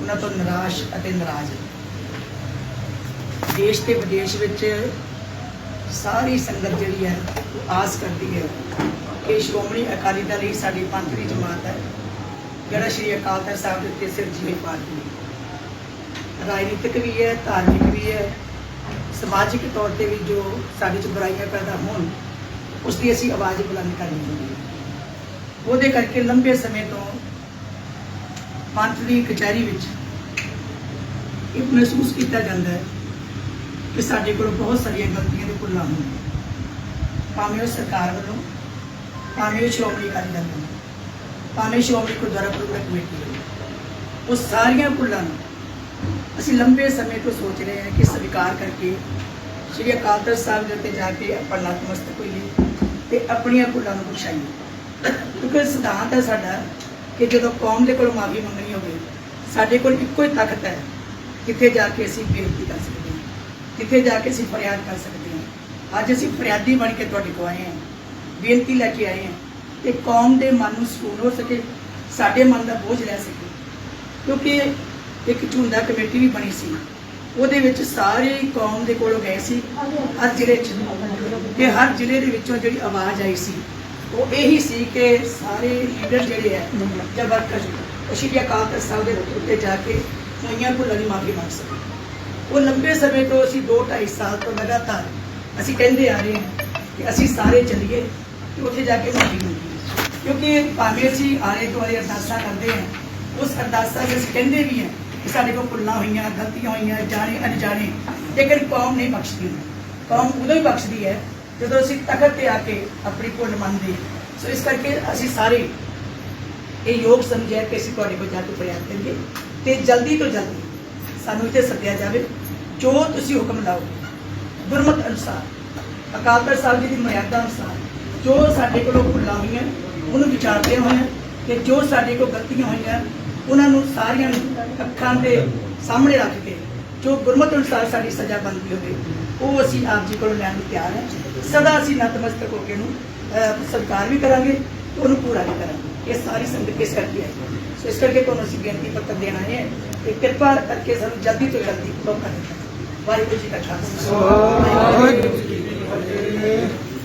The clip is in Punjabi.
ਉਹਨਾਂ ਤੋਂ ਨਿਰਾਸ਼ ਅਤੇ ਨਾਰਾਜ਼ ਹਾਂ। ਦੇਸ਼ ਤੇ ਵਿਦੇਸ਼ ਵਿੱਚ ਸਾਰੀ ਸੰਗਤ ਜਿਹੜੀ ਹੈ, ਉਹ ਆਸ ਕਰਦੀ ਹੈ ਕਿ ਸ਼੍ਰੋਮਣੀ ਅਕਾਲੀ ਦਲ ਹੀ ਸਾਡੀ ਪੰਥ ਦੀ ਜਮਾਤ ਹੈ। ਜਿਹੜਾ ਸ਼੍ਰੀ ਅਕਾਲ ਤਖਤ ਸਾਹਿਬ ਦੇ ਉੱਤੇ ਸਿਰ ਜਿਵੇਂ ਪਾਰਟੀ ਰਾਜਨੀਤਿਕ ਵੀ ਹੈ, ਧਾਰਮਿਕ ਵੀ ਹੈ, ਸਮਾਜਿਕ ਤੌਰ ਤੇ ਵੀ ਜੋ ਸਾਡੇ ਚ ਬੁਰਾਈਆਂ ਪੈਦਾ ਹੋਣ, ਉਸ ਦੀ ਅਸੀਂ ਆਵਾਜ਼ ਬੁਲੰਦ ਕਰਨੀ ਹੁੰਦੀ ਹੈ। ਉਹਦੇ ਕਰਕੇ ਲੰਬੇ ਸਮੇਂ ਤੋਂ ਪੰਥ ਦੀ ਕਚਹਿਰੀ ਵਿੱਚ ਇਹ ਮਹਿਸੂਸ ਕੀਤਾ ਜਾਂਦਾ ਹੈ ਕਿ ਸਾਡੇ ਕੋਲ ਬਹੁਤ ਸਾਰੀਆਂ ਗਲਤੀਆਂ ਦੇ ਭੁੱਲਾਂ ਹਨ ਭਾਵੇਂ ਉਹ ਸਰਕਾਰ ਵੱਲੋਂ, ਭਾਵੇਂ ਉਹ ਸ਼੍ਰੋਮਣੀ ਅਕਾਲੀ ਦਲ ਵੱਲੋਂ, ਭਾਵੇਂ ਸ਼੍ਰੋਮਣੀ ਗੁਰਦੁਆਰਾ ਪ੍ਰਬੰਧਕ ਕਮੇਟੀ ਵੱਲੋਂ, ਉਹ ਸਾਰੀਆਂ ਭੁੱਲਾਂ ਨੂੰ ਅਸੀਂ ਲੰਬੇ ਸਮੇਂ ਤੋਂ ਸੋਚ ਰਹੇ ਹਾਂ ਕਿ ਸਵੀਕਾਰ ਕਰਕੇ ਸ਼੍ਰੀ ਅਕਾਲ ਤਖਤ ਸਾਹਿਬ ਦੇ ਉੱਤੇ ਜਾ ਕੇ ਆਪਾਂ ਨਤਮਸਤਕ ਹੋਈਏ ਤੇ ਆਪਣੀਆਂ ਭੁੱਲਾਂ ਨੂੰ ਬਖਸ਼ਾਈਏ। ਕਿਉਂਕਿ ਸਿਧਾਂਤ ਹੈ ਸਾਡਾ ਕਿ ਜਦੋਂ ਕੌਮ ਦੇ ਕੋਲ ਮਾਫੀ ਮੰਗਣੀ ਹੋਵੇ, ਸਾਡੇ ਕੋਲ ਇੱਕੋ ਹੀ ਤਾਕਤ ਹੈ, ਕਿੱਥੇ ਜਾ ਕੇ ਅਸੀਂ ਬੇਨਤੀ ਕਰ ਸਕਦੇ ਹਾਂ, ਕਿੱਥੇ ਜਾ ਕੇ ਅਸੀਂ ਫਰਿਆਦ ਕਰ ਸਕਦੇ ਹਾਂ। ਅੱਜ ਅਸੀਂ ਫਰਿਆਦੀ ਬਣ ਕੇ ਤੁਹਾਡੇ ਕੋਲ ਆਏ ਹਾਂ, ਬੇਨਤੀ ਲੈ ਕੇ ਆਏ ਹਾਂ ਕਿ ਕੌਮ ਦੇ ਮਨ ਨੂੰ ਸਕੂਨ ਹੋ ਸਕੇ, ਸਾਡੇ ਮਨ ਦਾ ਬੋਝ ਲੈ ਸਕੇ। ਕਿਉਂਕਿ ਇੱਕ ਝੁੰਡਾ ਕਮੇਟੀ ਵੀ ਬਣੀ ਸੀ, ਉਹਦੇ ਵਿੱਚ ਸਾਰੇ ਕੌਮ ਦੇ ਕੋਲੋਂ ਗਏ ਸੀ, ਹਰ ਜ਼ਿਲ੍ਹੇ 'ਚ। ਤੇ ਹਰ ਜ਼ਿਲ੍ਹੇ ਦੇ ਵਿੱਚੋਂ ਜਿਹੜੀ ਆਵਾਜ਼ ਆਈ ਸੀ ਉਹ ਇਹੀ ਸੀ ਕਿ ਸਾਰੇ ਲੀਡਰ ਜਿਹੜੇ ਹੈ ਜਾਂ ਵਰਕਰ ਉਹ ਸ਼੍ਰੀ ਅਕਾਲ ਤਖਤ ਸਾਹਿਬ ਦੇ ਉੱਤੇ ਜਾ ਕੇ ਹੋਈਆਂ ਭੁੱਲਾਂ ਦੀ ਮਾਫੀ ਮੰਗ ਸਕਣ। ਉਹ ਲੰਬੇ ਸਮੇਂ ਤੋਂ ਅਸੀਂ 2 2.5 ਸਾਲ ਤੋਂ ਲਗਾਤਾਰ ਅਸੀਂ ਕਹਿੰਦੇ ਆ ਰਹੇ ਹਾਂ ਕਿ ਅਸੀਂ ਸਾਰੇ ਚੱਲੀਏ ਤੇ ਉੱਥੇ ਜਾ ਕੇ ਮਾਫੀ ਮੰਗੀਏ। ਕਿਉਂਕਿ ਭਾਵੇਂ ਅਸੀਂ ਆਲੇ ਦੁਆਲੇ ਅਰਦਾਸਾਂ ਕਰਦੇ ਹਾਂ ਉਸ ਅਰਦਾਸਾਂ ਵਿੱਚ ਅਸੀਂ ਕਹਿੰਦੇ ਵੀ ਹਾਂ ਕਿ ਸਾਡੇ ਕੋਲ ਭੁੱਲਾਂ ਹੋਈਆਂ ਗਲਤੀਆਂ ਹੋਈਆਂ ਜਾਣੇ ਅਣਜਾਣੇ ਲੇਕਿਨ ਕੌਮ ਨਹੀਂ ਬਖਸ਼ਦੀ। ਕੌਮ ਉਦੋਂ ਹੀ ਬਖਸ਼ਦੀ ਹੈ ਜਦੋਂ ਅਸੀਂ ਤਖਤ ਤੇ ਆ ਕੇ ਆਪਣੀ ਭੁੱਲ ਮੰਨਦੇ ਸੋ ਇਸ ਕਰਕੇ ਅਸੀਂ ਸਾਰੇ ਇਹ ਯੋਗ ਸਮਝਿਆ ਕਿ ਅਸੀਂ ਤੁਹਾਡੇ ਕੋਲ ਜਾ ਕੇ ਫਰਿਆਦ ਕਰੀਏ ਤੇ ਜਲਦੀ ਤੋਂ ਜਲਦੀ ਸਾਨੂੰ ਇੱਥੇ ਸੱਦਿਆ ਜਾਵੇ, ਜੋ ਤੁਸੀਂ ਹੁਕਮ ਲਾਓ ਗੁਰਮਤ ਅਨੁਸਾਰ, ਅਕਾਲ ਤਖਤ ਸਾਹਿਬ ਜੀ ਦੀ ਮਰਿਆਦਾ ਅਨੁਸਾਰ, ਜੋ ਸਾਡੇ ਕੋਲੋਂ ਭੁੱਲਾਂ ਹੋਈਆਂ, ਉਹਨੂੰ ਵਿਚਾਰਦੇ ਹੋਏ ਕਿ ਜੋ ਸਾਡੇ ਕੋਲ ਗਲਤੀਆਂ ਹੋਈਆਂ, ਉਹਨਾਂ ਨੂੰ ਸਾਰੀਆਂ ਅੱਖਾਂ ਦੇ ਸਾਹਮਣੇ ਰੱਖ ਕੇ ਜੋ ਗੁਰਮਤ ਅਨੁਸਾਰ ਸਾਡੀ ਸਜ਼ਾ ਬਣਦੀ ਹੋਵੇ ਉਹ ਅਸੀਂ ਆਪ ਜੀ ਕੋਲੋਂ ਲੈਣ ਨੂੰ ਤਿਆਰ ਹਾਂ। ਸਦਾ ਅਸੀਂ ਨਤਮਸਤਕ ਹੋ ਕੇ ਨੂੰ ਸਤਿਕਾਰ ਵੀ ਕਰਾਂਗੇ ਉਹਨੂੰ ਪੂਰਾ ਵੀ ਕਰਾਂਗੇ। ਇਹ ਸਾਰੀ ਸੰਗਤ ਕਿਸ ਕਰਕੇ ਹੈ ਸੋ ਇਸ ਕਰਕੇ ਤੁਹਾਨੂੰ ਅਸੀਂ ਬੇਨਤੀ ਪੱਤਰ ਦੇਣਾ ਹੈ ਕਿ ਕਿਰਪਾ ਕਰਕੇ ਸਾਨੂੰ ਜਲਦੀ ਤੋਂ ਜਲਦੀ ਮੌਕਾ ਦਿੱਤਾ ਵਾਹਿਗੁਰੂ ਜੀ ਦਾ ਖਾਲਸਾ। ਵਾਹਿਗੁਰੂ ਜੀ ਕੀ ਫਤਿਹ।